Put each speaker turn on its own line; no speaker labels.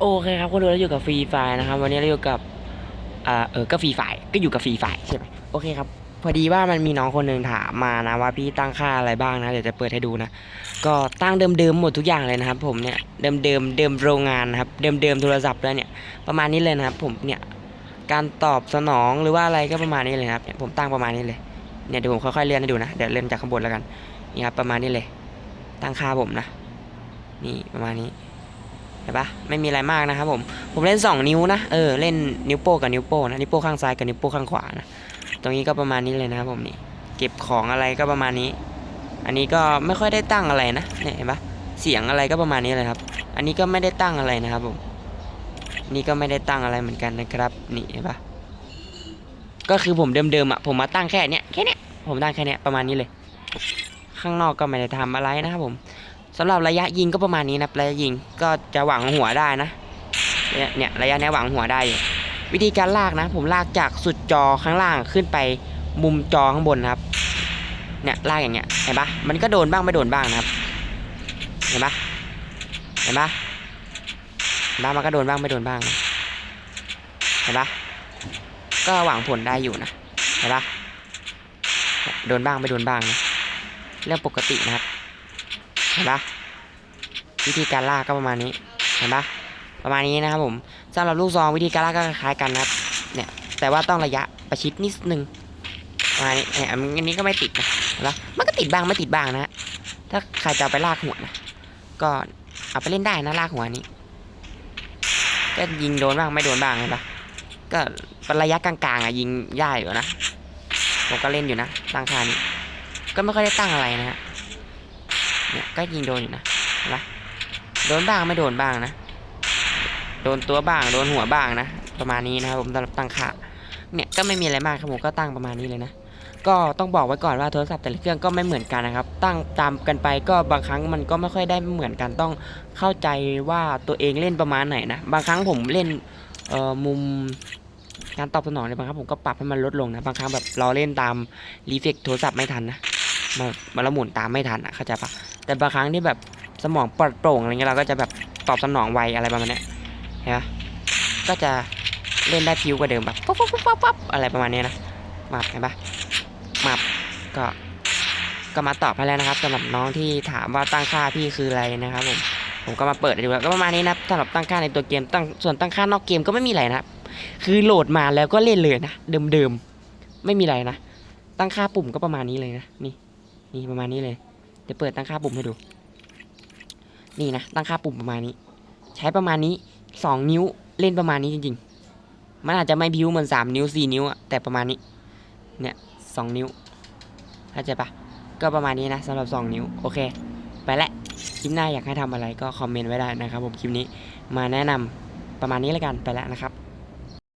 โอเคครับคนดูเราอยู่กับฟรีไฟนะครับ วันนี้เราอยู่กับอ่าเออก็ฟรีไฟก็อยู่กับฟรีไฟใช่ไหมโอเคครับ พอดีว่ามันมีน้องคนหนึ่งถามมานะว่าพี่ตั้งค่าอะไรบ้างนะเดี๋ยวจะเปิดให้ดูนะก็ตั้งเดิมๆหมดทุกอย่างเลยนะครับ ผมเนี่ยเดิมๆเดิมโรงงานนะครับเดิมๆโทรศัพท์แล้วเนี่ยประมาณนี้เลยนะครับ ผมเนี่ยการตอบสนองหรือว่าอะไรก็ประมาณนี้เลยนะครับเนี่ยผมตั้งประมาณนี้เลยเนี่ยเดี๋ยวผมค่อยๆเลื่อนให้ดูนะเดี๋ยวเลื่อนจากข้างบนแล้วกันนี่ครับประมาณนี้เลย ตั้งค่าผมนะ นี่ประมาณนี้ ห็นปะไม่มีอะไรมากนะครับผมผมเล่น 2 นิ้วนะเออเล่นนิ้วโป้งกับนิ้วโป้งนะนิ้วโป้งข้างซ้ายกับนิ้วโป้งข้างขวานะตรงนี้ก็ประมาณนี้เลยนะครับผมนี่เก็บของอะไรก็ประมาณนี้ อันนี้ก็ไม่ค่อยได้ตั้งอะไรนะเนี่ยเห็นปะเสียงอะไรก็ประมาณนี้เลยครับ อันนี้ก็ไม่ได้ตั้งอะไรนะครับผมนี่ก็ไม่ได้ตั้งอะไรเหมือนกันนะครับนี่เห็นปะก็คือผมเดิมๆอะผมมาตั้งแค่เนี้ยแค่เนี้ยผมตั้งแค่เนี้ยประมาณนี้เลย ข้างนอกก็ไม่ได้ทำอะไรนะครับผม สำหรับระยะยิงก็ประมาณนี้นะระยะยิงก็จะหวังหัวได้นะเนี่ยระยะเนี้ยหวังหัวได้ วิธีการลากนะ ผมลากจากสุดจอข้างล่างขึ้นไปมุมจอข้างบนครับ เนี่ยลากอย่างเงี้ยเห็นปะมันก็โดนบ้างไม่โดนบ้างนะครับเห็นปะเห็นปะเห็นปะมันก็โดนบ้างไม่โดนบ้างเห็นปะก็หวังผลได้อยู่นะเห็นปะโดนบ้างไม่โดนบ้างนะเรื่องปกตินะครับ เห็นปะวิธีการลากก็ประมาณนี้เห็นปะประมาณนี้นะครับผมสำหรับลูกซองวิธีการลากก็คล้ายกันนะครับเนี่ยแต่ว่าต้องระยะประชิดนิดนึงประมาณนี้เนี่ยอันนี้ก็ไม่ติดนะเห็นปะมันก็ติดบ้างไม่ติดบ้างนะถ้าใครจะไปลากหัวนะก็เอาไปเล่นได้นะลากหัวนี้ก็ยิงโดนบ้างไม่โดนบ้างเห็นปะก็เป็นระยะกลางๆอะยิงได้อยู่นะผมก็เล่นอยู่นะตั้งค่านี้ก็ไม่ค่อยได้ตั้งอะไรนะฮะ เนี่ยก็ยิงโดนอยู่นะนะโดนบ้างไม่โดนบ้างนะ โดนตัวบ้าง โดนหัวบ้างนะ ประมาณนี้นะครับผมสำหรับตั้งค่าเนี่ยก็ไม่มีอะไรมากครับผมก็ตั้งประมาณนี้เลยนะ ก็ต้องบอกไว้ก่อนว่าโทรศัพท์แต่ละเครื่องก็ไม่เหมือนกันนะครับ ตั้งตามกันไปก็บางครั้งมันก็ไม่ค่อยได้เหมือนกันต้องเข้าใจว่าตัวเองเล่นประมาณไหนนะ บางครั้งผมเล่นเอ่อมุมการตอบสนองเนี่ยบางครั้งผมก็ปรับให้มันลดลงนะ บางครั้งแบบเราเล่นตามรีเฟกโทรศัพท์ไม่ทันนะมันมันละหมุนตามไม่ทันอะเข้าใจปะ แต่บางครั้งที่แบบสมองปลอดโปร่งอะไรเงี้ยเราก็จะแบบตอบสนองไวอะไรประมาณนี้เห็นะก็จะเล่นได้พิวกว่าเดิมแบบปั๊บปั๊บปั๊บปั๊บปั๊บอะไรประมาณนี้นะมาเห็นปะมาก็ก็มาตอบให้แล้วนะครับสำหรับน้องที่ถามว่าตั้งค่าพี่คืออะไรนะครับผมผมก็มาเปิดให้ดูแล้วก็ประมาณนี้นะสำหรับตั้งค่าในตัวเกมตั้งส่วนตั้งค่านอกเกมก็ไม่มีอะไรนะคือโหลดมาแล้วก็เล่นเลยนะเดิมๆไม่มีอะไรนะตั้งค่าปุ่มก็ประมาณนี้เลยนะนี่นี่ประมาณนี้เลย เดี๋ยวเปิดตั้งค่าปุ่มให้ดู นี่นะตั้งค่าปุ่มประมาณนี้ ใช้ประมาณนี้สองนิ้วเล่นประมาณนี้จริงๆ มันอาจจะไม่พิ้วเหมือนสามนิ้วสี่นิ้วอะแต่ประมาณนี้เนี่ยสองนิ้วเข้าใจปะก็ประมาณนี้นะสำหรับสองนิ้วโอเค ไปละคลิปหน้าอยากให้ทำอะไรก็คอมเมนต์ไว้ได้นะครับผมคลิปนี้มาแนะนำประมาณนี้แล้วกันไปแล้วนะครับ